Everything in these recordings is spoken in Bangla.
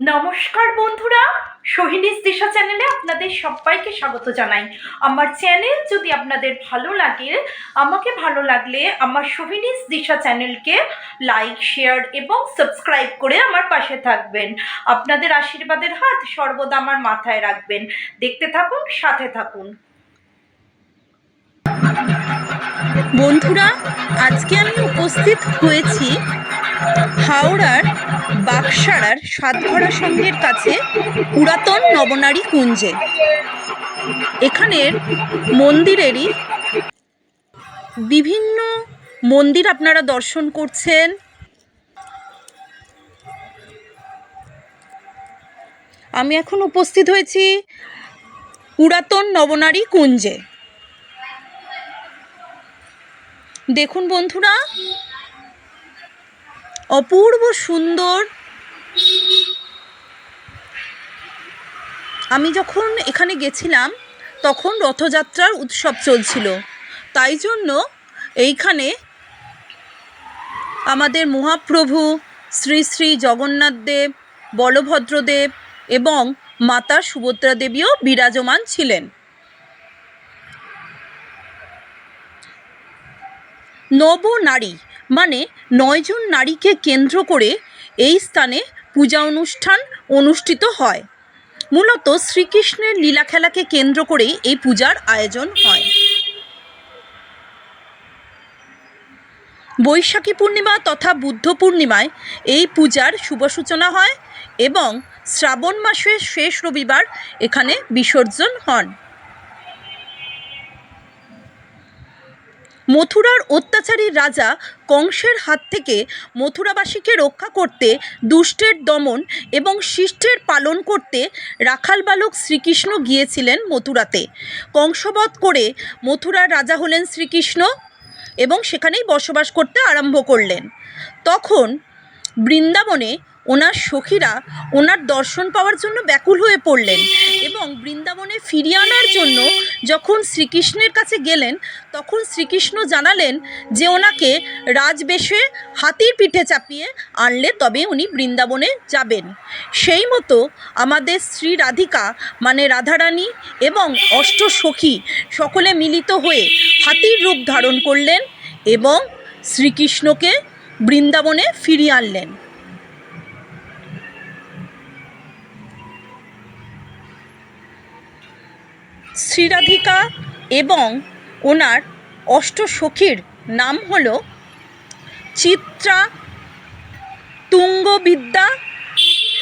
নমস্কার বন্ধুরা, সোহিনীস দিশা চ্যানেলে আপনাদের সবাইকে স্বাগত জানাই। আমার চ্যানেল যদি আপনাদের ভালো লাগে, আমাকে ভালো লাগলে আমার সোহিনীস দিশা চ্যানেলকে লাইক, শেয়ার এবং সাবস্ক্রাইব করে আমার পাশে থাকবেন। আপনাদের আশীর্বাদের হাত সর্বদা আমার মাথায় রাখবেন। দেখতে থাকুন, সাথে থাকুন। বন্ধুরা, আজকে আমি উপস্থিত হয়েছি হাওড়ার বাকসারার সাতঘরা সংঘের কাছে পুরাতন নবনারী কুঞ্জে। এখানের মন্দিরেরই বিভিন্ন মন্দির আপনারা দর্শন করছেন। আমি এখন উপস্থিত হয়েছি পুরাতন নবনারী কুঞ্জে। দেখুন বন্ধুরা অপূর্ব সুন্দর। আমি যখন এখানে গেছিলাম, তখন রথযাত্রার উৎসব চলছিল। তাই জন্য এইখানে আমাদের মহাপ্রভু শ্রী শ্রী জগন্নাথ দেব বলভদ্রদেব এবং মাতা সুভদ্রা দেবীও বিরাজমান ছিলেন। নবনারী মানে নয়জন নারীকে কেন্দ্র করে এই স্থানে পূজা অনুষ্ঠান অনুষ্ঠিত হয়। মূলত শ্রীকৃষ্ণের লীলা খেলাকে কেন্দ্র করেই এই পূজার আয়োজন হয়। বৈশাখী পূর্ণিমা তথা বুদ্ধ পূর্ণিমায় এই পূজার শুভ সূচনা হয় এবং শ্রাবণ মাসের শেষ রবিবার এখানে বিসর্জন হন। মথুরার অত্যাচারী রাজা কংসের হাত থেকে মথুরাবাসীকে রক্ষা করতে দুষ্টের দমন এবং শিষ্টের পালন করতে রাখাল বালক শ্রীকৃষ্ণ গিয়েছিলেন মথুরাতে। কংসবধ করে মথুরার রাজা হলেন শ্রীকৃষ্ণ এবং সেখানেই বসবাস করতে আরম্ভ করলেন। তখন বৃন্দাবনে ওনার সখীরা ওনার দর্শন পাওয়ার জন্য ব্যাকুল হয়ে পড়লেন। বৃন্দাবনে ফিরিয়ে আনার জন্য যখন শ্রীকৃষ্ণের কাছে গেলেন, তখন শ্রীকৃষ্ণ জানালেন যে ওনাকে রাজবেশে হাতির পিঠে চাপিয়ে আনলে তবে উনি বৃন্দাবনে যাবেন। সেই মতো আমাদের শ্রী রাধিকা মানে রাধারানী এবং অষ্ট সখী সকলে মিলিত হয়ে হাতির রূপ ধারণ করলেন এবং শ্রীকৃষ্ণকে বৃন্দাবনে ফিরিয়ে আনলেন। শ্রীরাধিকা এবং ওনার অষ্ট সখীর নাম হল চিত্রা তুঙ্গবিদ্যা,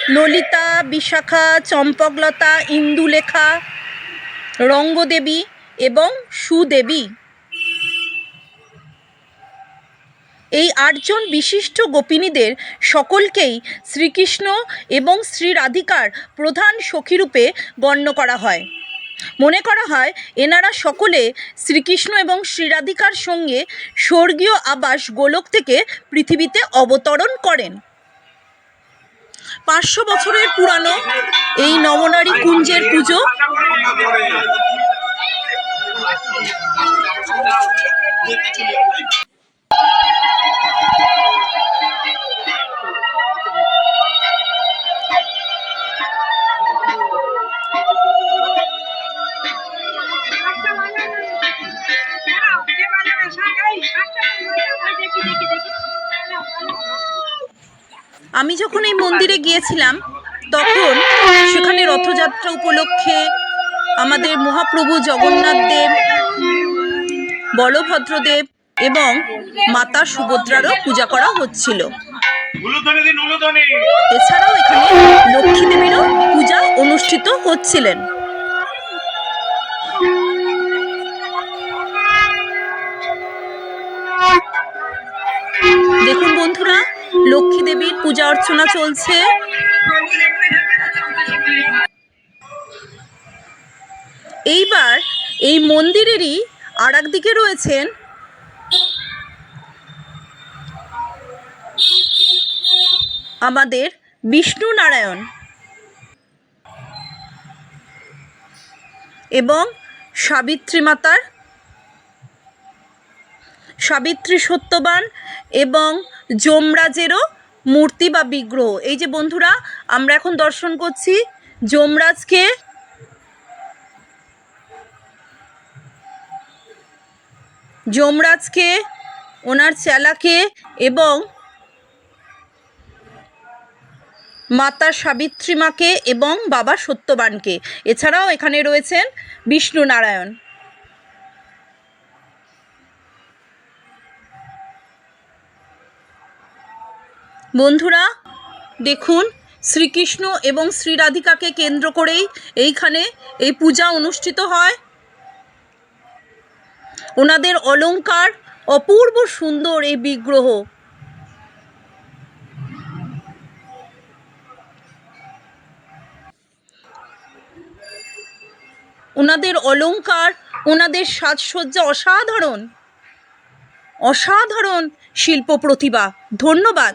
ললিতা বিশাখা, চম্পকলতা ইন্দুলেখা, রঙ্গদেবী এবং সুদেবী। এই আটজন বিশিষ্ট গোপিনীদের সকলকেই শ্রীকৃষ্ণ এবং শ্রী রাধিকার প্রধান সখীরূপে গণ্য করা হয়। মনে করা হয়, এনারা সকলে শ্রীকৃষ্ণ এবং শ্রীরাধিকার সঙ্গে স্বর্গীয় আবাস গোলক থেকে পৃথিবীতে অবতরণ করেন। পাঁচশো বছরের পুরানো এই নবনারী কুঞ্জের পুজো আমি যখন এই মন্দিরে গিয়েছিলাম তখন সেখানে রথযাত্রা উপলক্ষে আমাদের মহাপ্রভু জগন্নাথ দেব বলভদ্রদেব এবং মাতা সুভদ্রারও পূজা করা হচ্ছিল। এছাড়াও এখানে লক্ষ্মী দেবীরও পূজা অনুষ্ঠিত হচ্ছিলেন। পূজা অর্চনা চলছে। এইবার এই মন্দিরেরই আর দিকে রয়েছেন আমাদের বিষ্ণু নারায়ণ এবং সাবিত্রী মাতার, সাবিত্রী সত্যবান এবং যমরাজেরও মূর্তি বা বিগ্রহ। এই যে বন্ধুরা, আমরা এখন দর্শন করছি যমরাজকে। যমরাজকে, ওনার চেলাকে এবং মাতা সাবিত্রী মাকে এবং বাবা সত্যবানকে। এছাড়াও এখানে রয়েছেন বিষ্ণু নারায়ণ। বন্ধুরা, দেখুন, শ্রীকৃষ্ণ এবং শ্রীরাধিকাকে কেন্দ্র করেই এইখানে এই পূজা অনুষ্ঠিত হয়। ওনাদের অলঙ্কার অপূর্ব সুন্দর এই বিগ্রহ। ওনাদের অলংকার ওনাদের সাজসজ্জা অসাধারণ। অসাধারণ শিল্প প্রতিভা ধন্যবাদ।